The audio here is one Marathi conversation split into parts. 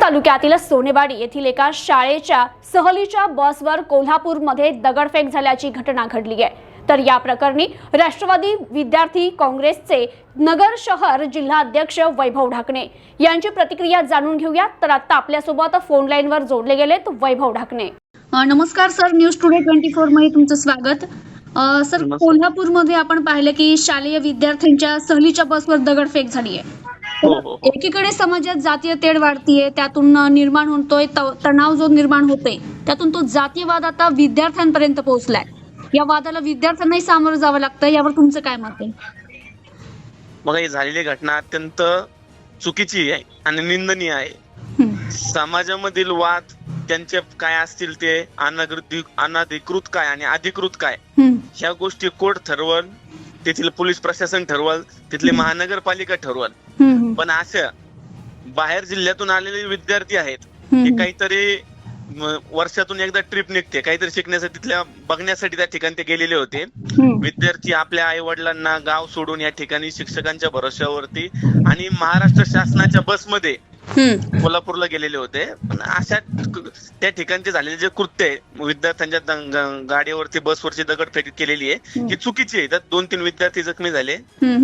तालुक्यातील सोनेवाडी येथील एका शाळेच्या सहलीच्या बसवर कोल्हापूरमध्ये दगडफेक झाल्याची घटना घडली आहे. तर या प्रकरणी राष्ट्रवादी विद्यार्थी काँग्रेसचे नगर शहर जिल्हाध्यक्ष वैभव ढाकणे यांची प्रतिक्रिया जाणून घेऊया. तर आता आपल्यासोबत फोन लाईनवर जोडले गेलेत वैभव ढाकणे. नमस्कार सर न्यूज टुडे ट्वेंटी फोरमध्ये तुमचं स्वागत. सर. कोल्हापूरमध्ये आपण पाहिलं की शालेय विद्यार्थ्यांच्या सहलीच्या बसवर दगडफेक झाली आहे. एकीकडे समाजात जातीय तेढ वाढतीये त्यातून निर्माण होतोय त- तणाव जो निर्माण होतोय त्यातून तो जातीयवाद आता विद्यार्थ्यांपर्यंत पोहोचलाय या वादाला विद्यार्थ्यांनाही सामोरं जावं लागतं यावर तुमचं काय मत आहे बघा ही झालेली घटना अत्यंत चुकीची आहे आणि निंदनीय आहे हं. समाजामधील वाद त्यांचे काय असतील ते अनधिकृत अनधिकृत काय आणि अधिकृत काय हं. ह्या गोष्टी कोर्ट ठरवल तेथील पोलीस प्रशासन ठरवल तिथली महानगरपालिका ठरवल. पण असं बाहेर जिल्ह्यातून आलेले विद्यार्थी आहेत हं. काहीतरी वर्षातून एकदा ट्रिप निघते काहीतरी शिकण्यासाठी तिथल्या बघण्यासाठी त्या ठिकाणी ते गेलेले होते. विद्यार्थी आपल्या आई वडिलांना गाव सोडून या ठिकाणी शिक्षकांच्या भरोश्यावरती आणि महाराष्ट्र शासनाच्या बसमध्ये. कोल्हापूरला गेलेले होते. पण अशा त्या ठिकाणचे झालेले जे कृत्य आहे विद्यार्थ्यांच्या गाडीवरती बसवरची दगडफेक केलेली आहे ही चुकीची आहे. त्यात दोन तीन विद्यार्थी जखमी झाले.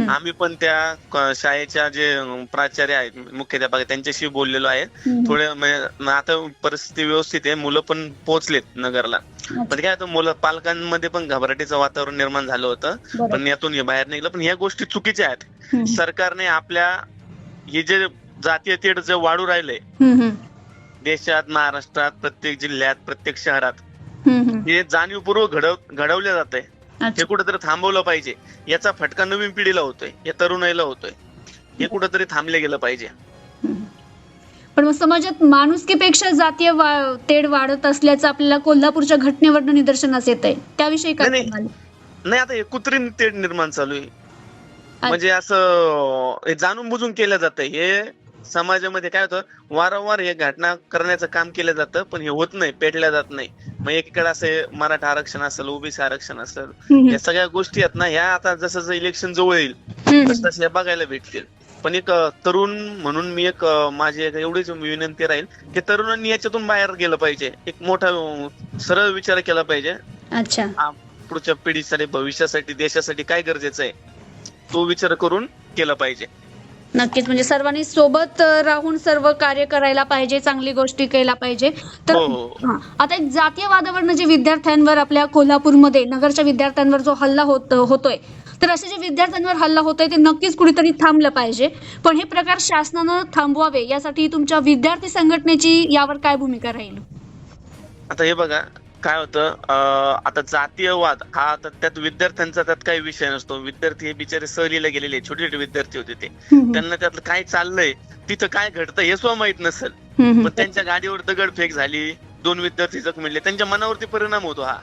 आम्ही पण त्या शाळेच्या जे प्राचार्य आहेत मुख्याध्यापक त्यांच्याशी बोललेलो आहे. थोडे म्हणजे आता परिस्थिती व्यवस्थित आहे. मुलं पण पोहोचलेत नगरला. पण काय होतं मुलं पालकांमध्ये पण घबराटीचं वातावरण निर्माण झालं होतं. पण यातून हे बाहेर निघलं. पण ह्या गोष्टी चुकीच्या आहेत. सरकारने आपल्या हे जे जातीय तेढ जे वाढू राहिलंय हं. देशात महाराष्ट्रात प्रत्येक जिल्ह्यात प्रत्येक शहरात हं, जाणीवपूर्वक घडव घडवलं जात. आहे हे. कुठेतरी थांबवलं पाहिजे. याचा फटका नवीन पिढीला होतोय या तरुणाईला होतोय. हे कुठेतरी थांबले गेलं पाहिजे. पण मग समाजात माणुसकीपेक्षा जातीय तेढ वाढत असल्याचं आपल्याला कोल्हापूरच्या घटनेवरनं निदर्शनास येत आहे त्याविषयी काय नाही, आता कृत्रिम तेढ निर्माण चालू आहे. म्हणजे असं जाणून बुजून केलं जातं हे समाजामध्ये काय होतं वारंवार हे घटना करण्याचं काम केलं जातं पण हे होत नाही पेटल्या जात नाही. मग एकीकडे असं मराठा आरक्षण असेल ओबीसी आरक्षण असेल या सगळ्या गोष्टी आहेत ना ह्या आता जसं जसं इलेक्शन जवळ येईल. तसं तसं या बघायला भेटतील. पण एक तरुण म्हणून मी एक माझी एक एवढीच विनंती राहील की तरुणांनी याच्यातून बाहेर गेलं पाहिजे. एक मोठा सरळ विचार केला पाहिजे. अच्छा. पुढच्या पिढीसाठी भविष्यासाठी देशासाठी काय गरजेचं आहे तो विचार करून केला पाहिजे. नक्कीच. म्हणजे सर्वांनी सोबत राहून सर्व कार्य करायला पाहिजे चांगली गोष्टी केल्या पाहिजे. तर हो, हो. हा, आता एक जातीयवादावरनं जे विद्यार्थ्यांवर आपल्या कोल्हापूरमध्ये नगरच्या विद्यार्थ्यांवर जो हल्ला होत होतोय तर असे जे विद्यार्थ्यांवर हल्ला होतोय ते नक्कीच कुठेतरी थांबलं पाहिजे. पण हे प्रकार शासनानं थांबवावे यासाठी तुमच्या विद्यार्थी संघटनेची यावर काय भूमिका राहील? आता हे बघा काय होतं आता जातीयवाद हा आता त्यात विद्यार्थ्यांचा त्यात काही विषय नसतो. विद्यार्थी हे बिचारे सहलीला गेलेले छोटे छोटे विद्यार्थी होते ते. त्यांना त्यातलं काय चाललंय तिथं काय घडतं हे सुद्धा माहीत नसेल. पण त्यांच्या गाडीवर दगडफेक झाली दोन विद्यार्थी जखमले त्यांच्या मनावरती परिणाम होतो हा.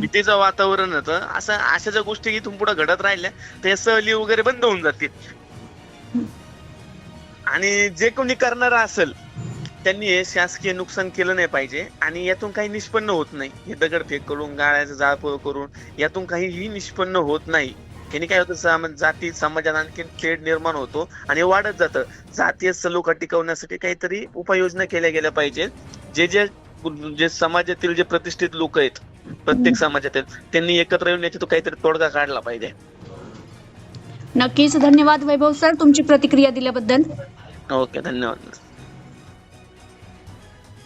भीतीचं वातावरण होतं. असं अशा ज्या गोष्टी इथून पुढे घडत राहिल्या त्या सहली वगैरे बंद होऊन जातील. आणि जे कोणी करणार असेल त्यांनी हे शासकीय नुकसान केलं नाही पाहिजे आणि यातून काही निष्पन्न होत नाही. हे दगडफेक करून गाळ्याचं जाळपोळ करून यातून काहीही निष्पन्न होत नाही. याने काय होतं? सम- जाती समाजात आणखी तेढ निर्माण होतो आणि वाढत जातं. जातीय सलोखा टिकवण्यासाठी काहीतरी उपाययोजना केल्या गेल्या पाहिजेत. जे जे जे समाजातील जे प्रतिष्ठित लोक आहेत प्रत्येक समाजातील त्यांनी एकत्र येऊन याच्यातून काहीतरी तोडगा काढला पाहिजे. नक्कीच. धन्यवाद वैभव सर तुमची प्रतिक्रिया दिल्याबद्दल. ओके धन्यवाद.